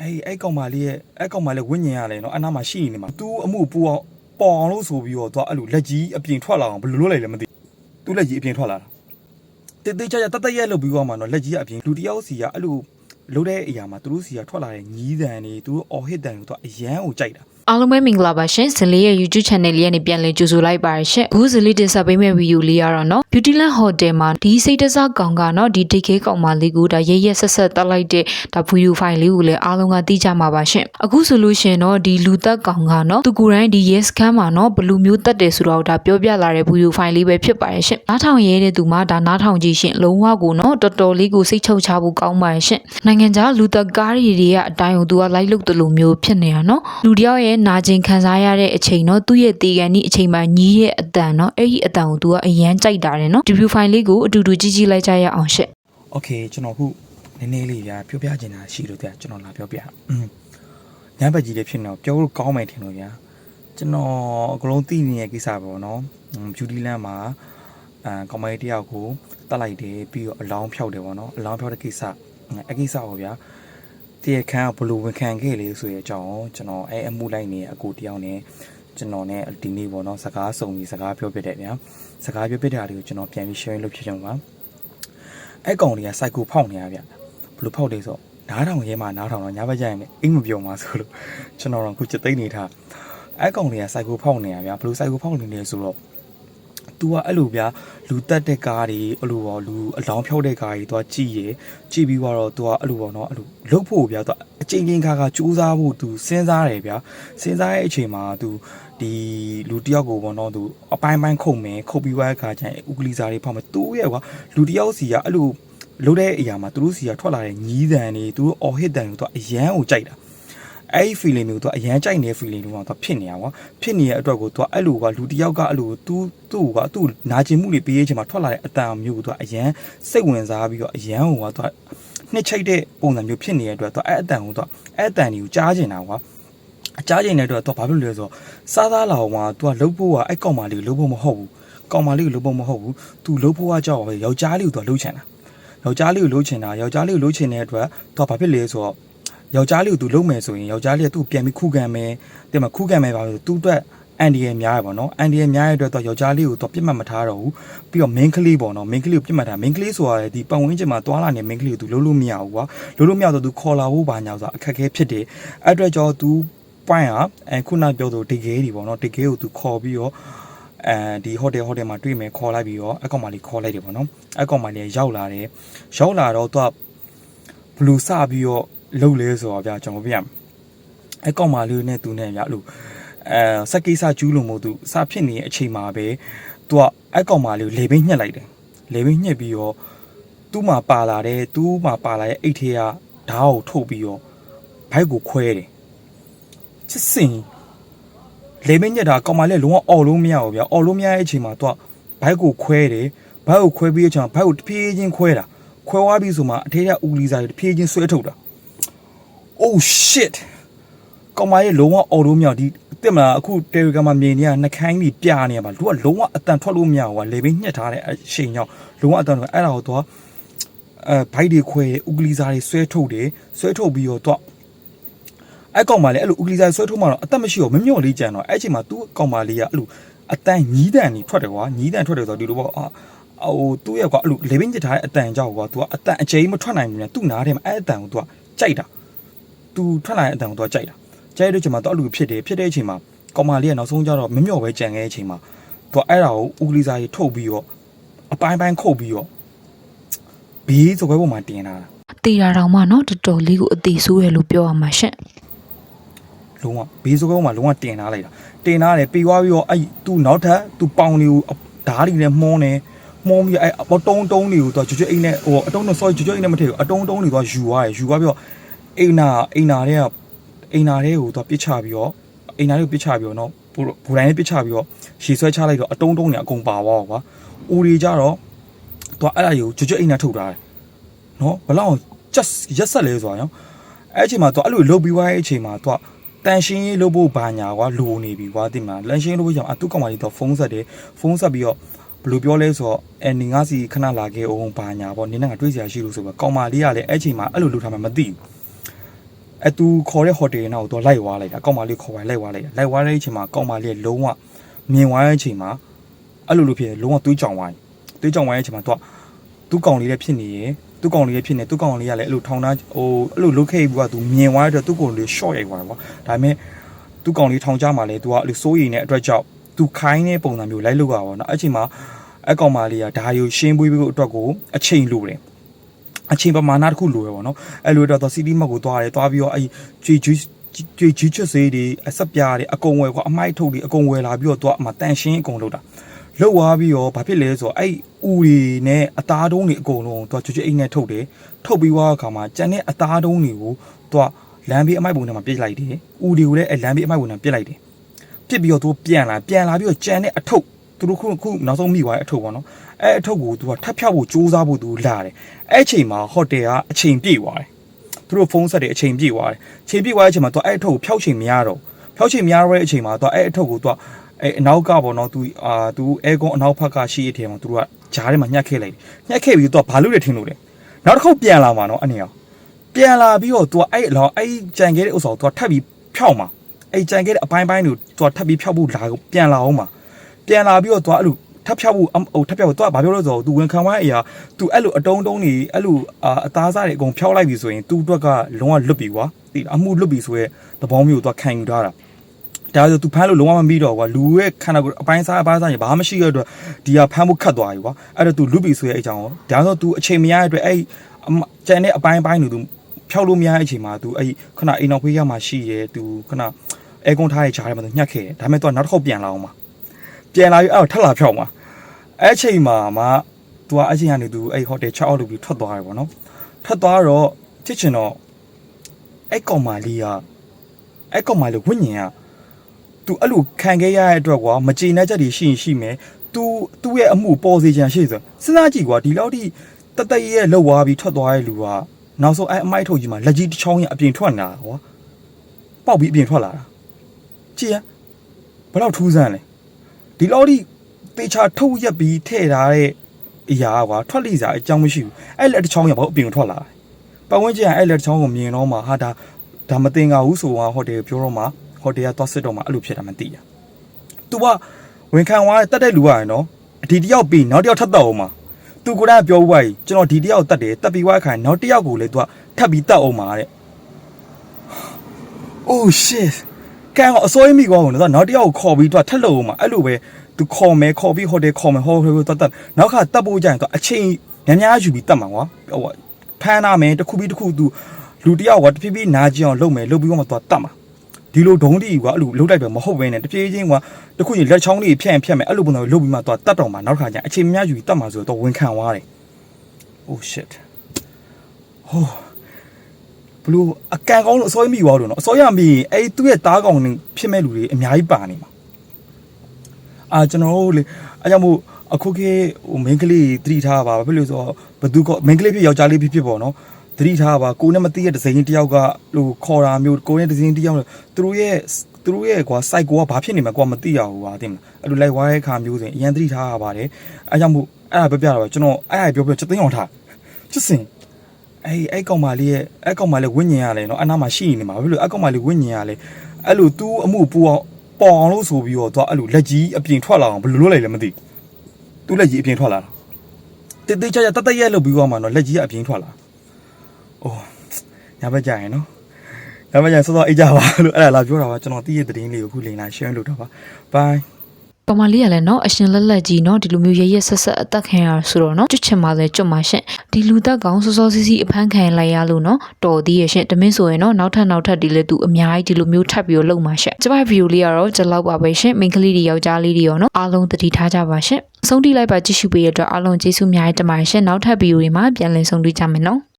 အဲ့အဲ့ကောင်မလေးရဲ့အဲ့ကောင်မလေးဝိညာဉ်ရတယ်နော်အနားမှာရှိနေမှာသူအမှုပူအောင်ပေါ်အောင်လို့ဆိုပြီးတော့သူအဲ့လိုလက်ကြီးအပြင်ထွက်လာအောင်ဘယ်လိုလုပ်လိုက်လဲမသိသူလက်ကြီးအပြင်ထွက်လာတာတိတ်တိတ်ချာချာတတ်တရက်လုပ်ပြီးတော့မှနော်လက်ကြီးအပြင်လူတယောက်စီကအဲ့လိုလုပ်တဲ့အရာမှာသူတို့စီကထွက်လာတဲ့ညီးတန်တွေသူတို့အော်ဟစ်တန်တွေသူကအရန်ကိုကြိုက်တာ အားလုံးပဲမင်္ဂလာပါရှင်ဇလေးရဲ့ YouTube channel လေးကနေပြန်လည်ကြိုဆိုလိုက်ပါရရှင်အခုဇလေးတင်ဆက်ပေးမယ့်ဗီဒီယိုလေးကတော့နော် Beautyland Hotel မှာဒီစိတ်တစားကောင်ကနော်ဒီ DK ကောင်မလေးကိုဒါရဲရဲဆက်ဆက်တက်လိုက်တဲ့ဒါဗီဒီယိုဖိုင်လေးကိုလည်းအားလုံးကသိကြမှာပါရှင်အခုဆိုလို့ရှင်နော်ဒီလူသက်ကောင်ကနော်သူကိုယ်တိုင်ဒီ yes ခန်းမှာနော်ဘယ်လူမျိုးတက်တယ်ဆိုတော့ဒါပြောပြလာတဲ့ဗီဒီယိုဖိုင်လေးပဲဖြစ်ပါရဲ့ရှင်နားထောင်ရဲတဲ့သူမှဒါနားထောင်ကြည့်ရှင်လုံးဝကိုနော်တော်တော်လေးကိုစိတ်ချုပ်ချဖို့ကောင်းပါရဲ့ရှင်နိုင်ငံခြားလူသက်ကားတွေတွေကအတိုင်းကိုသူကလိုက်လုတယ်လို့မျိုးဖြစ်နေတာနော်လူတယောက်ရဲ့နာကျင်ခံစားရတဲ့အချိန်နော်သူ့ရဲ့တေကန်ဒီအချိန်မှာညီးရဲ့အတန်နော်အဲ့ဒီအတန်ကိုသူကအရန်ကြိုက်တာတယ်နော်ဒီဗီဖိုင်လေးကိုအတူတူကြည့်ကြည့်လိုက်ကြရအောင်ရှင့် โอเคကျွန်တော်ခုနည်းနည်းလေးဗျာပြောပြချင်တာရှိလို့တဲ့ကျွန်တော်လာပြောပြอืมညဘက်ကြီးလေးဖြစ်နေတော့ပြောလို့ကောင်းမယ်ထင်လို့ဗျာကျွန်တော်အကလုံးသိနေတဲ့ကိစ္စပဲပေါ့နော်ဗျူတီလန်မှာအဲကောင်မလေးတယောက်ကိုတတ်လိုက်တယ်ပြီးတော့အလောင်းဖြောက်တယ်ပေါ့နော်အလောင်းဖြောက်တဲ့ကိစ္စအဲကိစ္စပေါ့ဗျာ တရခန်းကဘလို့ဝန်ခံခဲ့လေဆိုတဲ့အကြောင်းကိုကျွန်တော်အဲအမှုလိုက်နေအကိုတယောက်နဲ့ကျွန်တော်နဲ့ဒီနေ့ပေါ့နော်စကားစုံပြီးစကားပြောပြတဲ့ဗျာစကားပြောပြတဲ့ဟာတွေကိုကျွန်တော်ပြန်ပြီး share လုပ်ဖြစ်ချင်ပါအဲ့ကောင်တွေကစိုက်ကိုဖောက်နေရဗျဘလို့ဖောက်တယ်ဆိုနားထောင်ရဲမှာနားထောင်တော့ညဘက်ကျရင်လည်းအိမ်မပြောမှာဆိုလို့ကျွန်တော်တော့ခုချက်သိမ့်နေထားအဲ့ကောင်တွေကစိုက်ကိုဖောက်နေရဗျဘလို့စိုက်ကိုဖောက်နေလဲဆိုတော့ သူကအဲ့လိုဗျာလူတက်တဲ့ကားတွေအဲ့လိုပေါ့လူအလောင်းဖြောက်တဲ့ကားတွေသူကကြည့်ရကြည့်ပြီးတော့သူကအဲ့လိုပေါ့နော်အဲ့လိုလှုပ်ဖို့ဗျာသူအချိန်ချင်းခါခါစူးစမ်းဖို့သူစဉ်းစားတယ်ဗျာစဉ်းစားရဲ့အချိန်မှာသူဒီလူတယောက်ကိုပေါ့နော်သူအပိုင်းပိုင်းခုတ်မယ်ခုတ်ပြီးွားခါကျရင်ဥကလီစာတွေဖောက်မယ်သူရဲ့ကွာလူတယောက်စီကအဲ့လိုလုပ်တဲ့အရာမှာသူတို့စီကထွက်လာတဲ့ညီးတန်တွေသူတို့အော်ဟစ်တန်တွေသူကအရန်ကိုကြိုက်တာ အဲ့ဒီ feeling မျိုးသူကအရန်ကြိုက်နေတဲ့ feeling မျိုးကသူဖြစ်နေတာပေါ့ဖြစ်နေတဲ့အတွက်ကိုသူကအဲ့လိုကလူတစ်ယောက်ကအဲ့လိုသူသူ့ကသူ့နာကျင်မှုတွေပေးရခြင်းမှာထွက်လာတဲ့အတန်မျိုးကိုသူကအရန်စိတ်ဝင်စားပြီးတော့အရန်ဟိုကသူကနှစ်ချိတ်တဲ့ပုံစံမျိုးဖြစ်နေတဲ့အတွက်သူအဲ့အတန်ကိုသူအဲ့အတန်ကြီးကိုကြားကျင်တာကွာအကြားကျင်တဲ့အတွက်သူဘာဖြစ်လို့လဲဆိုတော့စားသားလာအောင်ကသူကလှုပ်ဖို့ကအဲ့ကောင်မလေးကိုလှုပ်ဖို့မဟုတ်ဘူးကောင်မလေးကိုလှုပ်ဖို့မဟုတ်ဘူးသူလှုပ်ဖို့ကကြောက်ပဲယောက်ျားလေးကိုသူကလှုပ်ချင်တာယောက်ျားလေးကိုလှုပ်ချင်တာယောက်ျားလေးကိုလှုပ်ချင်တဲ့အတွက်သူကဘာဖြစ်လဲဆိုတော့ ယောက်ျားလေးကိုသူလုံးမယ်ဆိုရင်ယောက်ျားလေးကသူ့ကိုပြန်ပြီးခုခံမယ်တဲ့မှာခုခံမယ်ပါလို့သူ့အတွက်အန်ဒီရများရပါတော့အန်ဒီရများရတဲ့အတွက်တော့ယောက်ျားလေးကိုတော့ပြစ်မှတ်မထားတော့ဘူးပြီးတော့ main ကလေးပေါ့နော် main ကလေးကိုပြစ်မှတ်ထား main ကလေးဆိုတာလေဒီပတ်ဝန်းကျင်မှာတွာလာနေ main ကလေးကိုသူလုံးလို့မရဘူးကွာလုံးလို့မရတော့သူခေါ်လာဖို့ပါညာဆိုတာအခက်အခဲဖြစ်တယ်အဲ့အတွက်ကြောင့်သူပိုင်းဟာအဲခုနပြောသူဒီဂေးတွေပေါ့နော်ဒီဂေးကိုသူခေါ်ပြီးတော့အဲဒီဟိုတယ်ဟိုတယ်မှာတွေ့မယ်ခေါ်လိုက်ပြီးတော့အကောင်မလေးခေါ်လိုက်တယ်ပေါ့နော်အကောင်မလေးရောက်လာတယ်ရောက်လာတော့သူကဘလူးစပြီးတော့ လှုပ်လဲဆိုတော့ဗျာကျွန်တော်ပြရမယ်အကောင်မလေးနဲ့သူနဲ့ဗျာအဲ့လိုအဲစက်ကိစ္စကျူးလို့မို့သူစဖြစ်နေတဲ့အချိန်မှာပဲသူကအကောင်မလေးကိုလေဘိညှက်လိုက်တယ်လေဘိညှက်ပြီးတော့သူ့မှာပါလာတဲ့သူ့မှာပါလာတဲ့အိတ်ထဲကဓာတ်ကိုထုတ်ပြီးတော့ဘိုက်ကိုခွဲတယ်ချစ်စင်လေဘိညှက်တာကောင်မလေးလုံးဝအော်လို့မရဘူးဗျာအော်လို့မရတဲ့အချိန်မှာသူကဘိုက်ကိုခွဲတယ်ဘိုက်ကိုခွဲပြီးတဲ့အချိန်မှာဘိုက်ကိုတဖြည်းချင်းခွဲတာခွဲသွားပြီးဆိုမှအထဲကဥလီစာတွေတဖြည်းချင်းဆွဲထုတ်တာ oh shit ကောင်မရဲ့လုံးဝအော်လို့မရဒီတက်မလားအခု Telegram မှာမြင်နေရနှခိုင်းပြီးပြနေရပါလူကလုံးဝအတန်ထွက်လို့မရဘူးကွာလေဘင်းညှက်ထားတဲ့အချိန်ကြောင့်လုံးဝအတန်ထွက်အဲ့ဒါကိုတော့အဲဘိုက်တွေခွဲဥကလီစာတွေဆွဲထုတ်တယ်ဆွဲထုတ်ပြီးတော့တော့အဲ့ကောင်မလေးအဲ့လိုဥကလီစာဆွဲထုတ်မှတော့အသက်မရှိတော့မမြော့လေးကြံတော့အဲ့ချိန်မှာသူ့ကောင်မလေးကအဲ့လိုအတန်ညီးတန်နေထွက်တယ်ကွာညီးတန်ထွက်တယ်ဆိုတော့ဒီလိုပေါ့အာဟိုသူ့ရဲ့ကွာအဲ့လိုလေဘင်းညှက်ထားတဲ့အတန်ကြောင့်ကွာ तू ကအတန်အကျိမ်းမထွက်နိုင်ဘူးလေသူ့နားထဲမှာအဲ့အတန်ကို तू ကကြိုက်တာ သူထွက်လာတဲ့အတန်ကိုသူကကြိုက်တာကြိုက်တဲ့အချိန်မှာသူအဲ့လိုဖြစ်တယ်ဖြစ်တဲ့အချိန်မှာကောင်မလေးကနောက်ဆုံးကျတော့မမြော့ပဲကြံခဲ့တဲ့အချိန်မှာသူကအဲ့ဒါကိုဦးကလေးစားကြီးထုတ်ပြီးတော့အပိုင်းပိုင်းခုတ်ပြီးတော့ဘေးဆိုဘဲပေါ်မှာတင်လာတာအသေးတာတော့မှနော်တော်တော်လေးကိုအသေးဆိုးရလို့ပြောရမှာရှင့်လုံးဝဘေးစကုံးမှာလုံးဝတင်ထားလိုက်တာတင်ထားတယ်ပေွားပြီးတော့အဲ့သူနောက်ထပ်သူပေါင်တွေကိုဓားတွေနဲ့မှုံးတယ်မှုံးပြီးအဲ့အတုံးတုံးတွေကိုသူကကျွတ်ကျွတ်အိတ်နဲ့ဟိုအတုံးနဲ့ sorry ကျွတ်ကျွတ်အိတ်နဲ့မထည့်ဘူးအတုံးတုံးတွေသူကယူသွားတယ်ယူသွားပြီးတော့ အိမ်နာအိမ်နာတဲ့ကအိမ်နာတဲ့ကိုသူပစ်ချပြီးတော့အိမ်နာတွေကိုပစ်ချပြီးတော့နော်ဘူတိုင်းလေးပစ်ချပြီးတော့ရေဆွဲချလိုက်တော့အတုံးတုံးနေအကုန်ပါသွားကွာ။ဦးရီကြတော့သူအဲ့ဒါကြီးကိုကြွကြွအိမ်နာထုတ်ထားတယ်။နော်ဘလောက်ချက်ရက်ဆက်လဲဆိုတာရော။အဲ့အချိန်မှာသူအဲ့လိုလုတ်ပြီးွားတဲ့အချိန်မှာသူကတန်ရှင်းရေးလုပ်ဖို့ဘာညာကွာလိုနေပြီကွာတင်မှာလန်ရှင်းလုပ်ဖို့ကြောင့်အတူကောင်မလေးတော့ဖုန်းဆက်တယ်ဖုန်းဆက်ပြီးတော့ဘယ်လိုပြောလဲဆိုတော့အဲနေငါစီခဏလာခဲ့အောင်ဘာညာပေါ့နင်းနဲ့ငါတွေ့စရာရှိလို့ဆိုပြီးကောင်မလေးကလည်းအဲ့ချိန်မှာအဲ့လိုလုပ်ထားမှမသိဘူး အတူခေါ်တဲ့ဟိုတယ်နောက်တော့လိုက်သွားလိုက်တာကောက်မလေးခေါ်သွားလိုက်သွားလိုက်တာလိုက်သွားတဲ့အချိန်မှာကောက်မလေးလုံးဝမြင်သွားတဲ့အချိန်မှာအဲ့လိုလိုဖြစ်တယ်လုံးဝတွေးကြောင်သွားတယ်တွေးကြောင်သွားတဲ့အချိန်မှာတော့သူ့ကောင်လေးလည်းဖြစ်နေရယ်သူ့ကောင်လေးလည်းဖြစ်နေသူ့ကောင်လေးကလည်းအဲ့လိုထောင်သားဟိုအဲ့လိုလုတ်ခဲ့ပြီးကသူမြင်သွားတဲ့အတွက်သူ့ကောင်လေး short ရိုက်သွားတယ်ကွာဒါပေမဲ့သူ့ကောင်လေးထောင်ကြမှာလဲသူကအဲ့လိုစိုးရိမ်တဲ့အတွက်ကြောင့်သူခိုင်းတဲ့ပုံစံမျိုးလိုက်လုတ်ရပါတော့အဲ့ချိန်မှာအကောင်မလေးကဒါယူရှင်းပွေးပြီးအတွက်ကိုအချိန်လိုတယ် အချိန်ပမာဏတစ်ခုလိုရပါတော့အဲ့လိုတော့စီတီမတ်ကိုသွားတယ်သွားပြီးတော့အဲ့ကြွေကြွေကြွေကြီးချက်စေးတွေအဆက်ပြားတွေအကုန်ဝယ်ကွာအမိုက်ထုတ်တွေအကုန်ဝယ်လာပြီးတော့သွားအမှတန်ရှင်းအကုန်လုပ်တာလောက်သွားပြီးတော့ဘာဖြစ်လဲဆိုတော့အဲ့ဥတွေနဲ့အသားတုံးတွေအကုန်လုံးသွားကြွေကြွေအိတ်နဲ့ထုတ်တယ်ထုတ်ပြီးသွားအခါမှာကြံတဲ့အသားတုံးတွေကိုသွားလမ်းဘေးအမိုက်ပုံထဲမှာပြစ်လိုက်တယ်ဥတွေကိုလည်းအဲ့လမ်းဘေးအမိုက်ပုံထဲမှာပြစ်လိုက်တယ်ပြစ်ပြီးတော့သူပြန်လာပြန်လာပြီးတော့ကြံတဲ့အထုပ် သူတို့ခုခုနောက်ဆုံးမိသွားတဲ့အထုပ်ပေါ့နော်အဲ့အထုပ်ကိုသူကထပ်ဖြောက်ဖို့စူးစမ်းဖို့သူလာတယ်အဲ့အချိန်မှာဟိုတယ်ကအချိန်ပြည့်သွားတယ်သူတို့ဖုန်းဆက်တယ်အချိန်ပြည့်သွားတယ်အချိန်ပြည့်သွားတဲ့အချိန်မှာသူအဲ့အထုပ်ကိုဖျောက်ချိန်မရတော့ဖျောက်ချိန်မရတော့တဲ့အချိန်မှာသူအဲ့အထုပ်ကိုသူအဲ့အနောက်ကပေါ့နော်သူအာသူအဲကွန်အနောက်ဘက်ကရှိတဲ့အထည်မှာသူတို့ကဂျားထဲမှာညှက်ခဲ့လိုက်တယ်ညှက်ခဲ့ပြီးသူကဘာလို့လဲထင်လို့လဲနောက်တစ်ခေါက်ပြန်လာမှာနော်အနေရောပြန်လာပြီးတော့သူကအဲ့အလောအဲ့ကြံခဲ့တဲ့ဥစ္စာကိုသူကထပ်ပြီးဖျောက်မှာအဲ့ကြံခဲ့တဲ့အပိုင်းပိုင်းကိုသူကထပ်ပြီးဖျောက်ဖို့လာပြန်လာအောင်မှာ ပြန်လာပြီးတော့သူကအဲ့လို ထပ်ဖြောက်ဖို့ဟိုထပ်ဖြောက်ဖို့သူကဘာပြောလို့ဆိုတော့ तू ဝန်ခံသွားတဲ့အရာ तू အဲ့လိုအတုံးတုံးနေအဲ့လိုအာအသားစားတွေအကုန်ဖြောက်လိုက်ပြီဆိုရင် तू အတွက်ကလုံးဝလွတ်ပြီကွာတိအမှုလွတ်ပြီဆိုရဲသဘောမျိုး तू ခံယူထားတာဒါဆို तू ဖမ်းလို့လုံးဝမပြီးတော့ကွာလူရဲ့ခန္ဓာကိုယ်အပိုင်းစားအပိုင်းစားရင်ဘာမှမရှိရတဲ့အတွက်ဒီဟာဖမ်းဖို့ခတ်သွားပြီကွာအဲ့တော့ तू လွတ်ပြီဆိုရဲအကြောင်းဒါဆို तू အချိန်မရတဲ့အတွက်အဲ့ကျန်တဲ့အပိုင်းပိုင်းတွေ तू ဖြောက်လို့မရတဲ့အချိန်မှာ तू အဲ့ခဏအိမ်အောင်ဖေးရမှာရှိရဲ तू ခဏအဲကွန်ထားရဲ့ခြားထဲမှာ तू ညှက်ခဲ့တယ်ဒါပေမဲ့ तू နောက်တစ်ခေါက်ပြန်လာအောင်ပါ ပြန်လာပြီးအဲ့တော့ထပ်လာဖြောက်မှာအဲ့ချိန်မှာမှသူကအချိန်ကနေသူအဲ့ဟိုတယ်6အောက်လုပ်ပြီးထွက်သွားတယ်ပေါ့နော်ထွက်သွားတော့ချစ်ချင်တော့အဲ့ကောင်မလေးကအဲ့ကောင်မလေးဝိညာဉ်ကသူအဲ့လိုခံခဲ့ရတဲ့အတွက်ကွာမကျေနပ်ချက်တွေရှိရင်ရှိမယ်သူသူ့ရဲ့အမှုပေါ်စေချင်ရှိဆိုစဉ်းစားကြည့်ကွာဒီလောက်ထိတတရဲ့လောက်သွားပြီးထွက်သွားတဲ့လူကနောက်ဆုံးအဲ့အမိုက်ထုတ်ကြီးမှာလက်ကြီးတစ်ချောင်းရအပြင်ထွက်လာကွာပေါက်ပြီးအပြင်ထွက်လာတာကြည့်ရဘယ်တော့ထူးဆန်းလဲ ဒီလောက်ထိ တေချာထုတ်ရက်ပြီးထည့်ထားတဲ့အရာကွာထွက်လိစားအကြောင်းမရှိဘူးအဲ့လက်တစ်ချောင်းရဘာလို့အပြင်ကိုထွက်လာလဲပတ်ဝန်းကျင်ကအဲ့လက်တစ်ချောင်းကိုမြင်တော့မှဟာဒါဒါမတင်ကြဘူးဆိုတော့ဟိုတယ်ပြောတော့မှဟိုတယ်ကသွားစစ်တော့မှအဲ့လိုဖြစ်တာမသိရ။ तू ကဝင်ခံသွားတက်တဲ့လူကရနော်ဒီတယောက်ပြီးနောက်တယောက်ထပ်တော့အောင်မှာ तू ကိုယ်တိုင်ပြောဘူးပါကြီးကျွန်တော်ဒီတယောက်တက်တယ်တက်ပြီးွားခိုင်နောက်တယောက်ကိုလည်း तू ကထပ်ပြီးတက်အောင်မှာတဲ့ Oh shit ကံအစိုးရမိကောင်းတော့နောက်တယောက်ကိုခေါ်ပြီး तू ထက်လို့အောင်မှာအဲ့လိုပဲသူခေါ်မယ်ခေါ်ပြီးဟိုတယ်ခေါ်မယ်ဟိုဟိုဟိုတတ်တတ်နောက်ခါတက်ဖို့ကြရင်သူအချိန်များများယူပြီးတက်မှာကွာဟိုဖမ်းနာမယ်တစ်ခုပြီးတစ်ခုသူလူတယောက်ကတဖြည်းဖြည်းနာကျင်အောင်လုပ်မယ်လုပ်ပြီးတော့မှသူတက်မှာဒီလိုဒုံးတီကွာအဲ့လိုလုပ်လိုက်ပဲမဟုတ်ဘဲနဲ့တဖြည်းချင်းကွာတခုချင်းလက်ချောင်းလေးဖြန့်ဖြန့်မယ်အဲ့လိုပုံစံလုပ်ပြီးမှသူတက်တော့မှာနောက်ခါကျအချိန်များယူပြီးတက်မှာဆိုတော့ဝန်ခံသွားတယ် oh shit ဟို ဘလို့အကန်ကောင်းလို့အစိုးရမိသွားလို့နော်အစိုးရမိရင်အဲ့သူ့ရဲ့သားကောင်ဖြစ်မဲ့လူတွေအများကြီးပါနေမှာအာကျွန်တော်တို့လေအဲကြောင့်မို့အခုခေတ်ဟိုမိန်းကလေးသတိထားပါဘာဖြစ်လို့ဆိုတော့ဘသူကမိန်းကလေးဖြစ်ယောက်ျားလေးဖြစ်ဖြစ်ပေါ့နော်သတိထားပါကိုနဲ့မသိတဲ့ဒဇိန်တယောက်ကဟိုခေါ်တာမျိုးကိုနဲ့ဒဇိန်တယောက်သူတို့ရဲ့သူတို့ရဲ့ကွာ site ကိုကဘာဖြစ်နေမှာကိုကမသိရဘူးပါသိမလားအဲ့လိုလိုက်ဝါးတဲ့ခါမျိုးဆိုရင်အရင်သတိထားရပါတယ်အဲကြောင့်မို့အဲ့ဒါပြောပြတာပါကျွန်တော်အဲ့ဒါပြောပြချက်သိအောင်ထားချစ်စင် အဲ့အဲ့ကောင်မလေးရဲ့အဲ့ကောင်မလေးဝိညာဉ်ရလဲနော်အနာမှာရှိနေမှာဘာဖြစ်လို့အဲ့ကောင်မလေးဝိညာဉ်ရလဲအဲ့လို तू အမှုပူအောင်ပေါ်အောင်လို့ဆိုပြီးတော့သူအဲ့လိုလက်ကြီးအပြင်ထွက်လာအောင်ဘယ်လိုလုပ်လိုက်လဲမသိသူလက်ကြီးအပြင်ထွက်လာတာတေးသေးချာချာတတ်တရက်လုပ်ပြီးတော့မှတော့လက်ကြီးကအပြင်ထွက်လာအိုးညဘက်ကြရင်နော်ညဘက်ကြစောစောအိတ်ကြပါလို့အဲ့ဒါလာပြောတာပါကျွန်တော်တည့်ရတဲ့တင်းလေးကိုခုလိန်လာ share လုပ်တာပါ bye ပမာလေးကလည်းနော်အရှင်လက်လက်ကြီးနော်ဒီလိုမျိုးရရက်ဆက်ဆက်အသက်ခံရဆိုတော့နော်ကျွတ်ချင်ပါလေကျွတ်ပါရှင့်ဒီလူသက်ကောင်စောစောစီးစီးအဖမ်းခံလိုက်ရလို့နော်တော်သေးရဲ့ရှင့်တမင်းဆိုရင်နော်နောက်ထပ်နောက်ထပ်ဒီလေသူအများကြီးဒီလိုမျိုးထပ်ပြီးတော့လုံပါရှင့်ကျမဗီဒီယိုလေးကတော့ဒီလောက်ပါပဲရှင့်မိန်းကလေးတွေယောက်ျားလေးတွေရောနော်အားလုံးသတိထားကြပါရှင့်ဆုံးတိလိုက်ပါကြည့်ရှုပေးရတဲ့အတွက်အားလုံးကျေးဇူးအများကြီးတင်ပါတယ်ရှင့်နောက်ထပ်ဗီဒီယိုတွေမှာပြန်လည်ဆုံတွေ့ကြမယ်နော်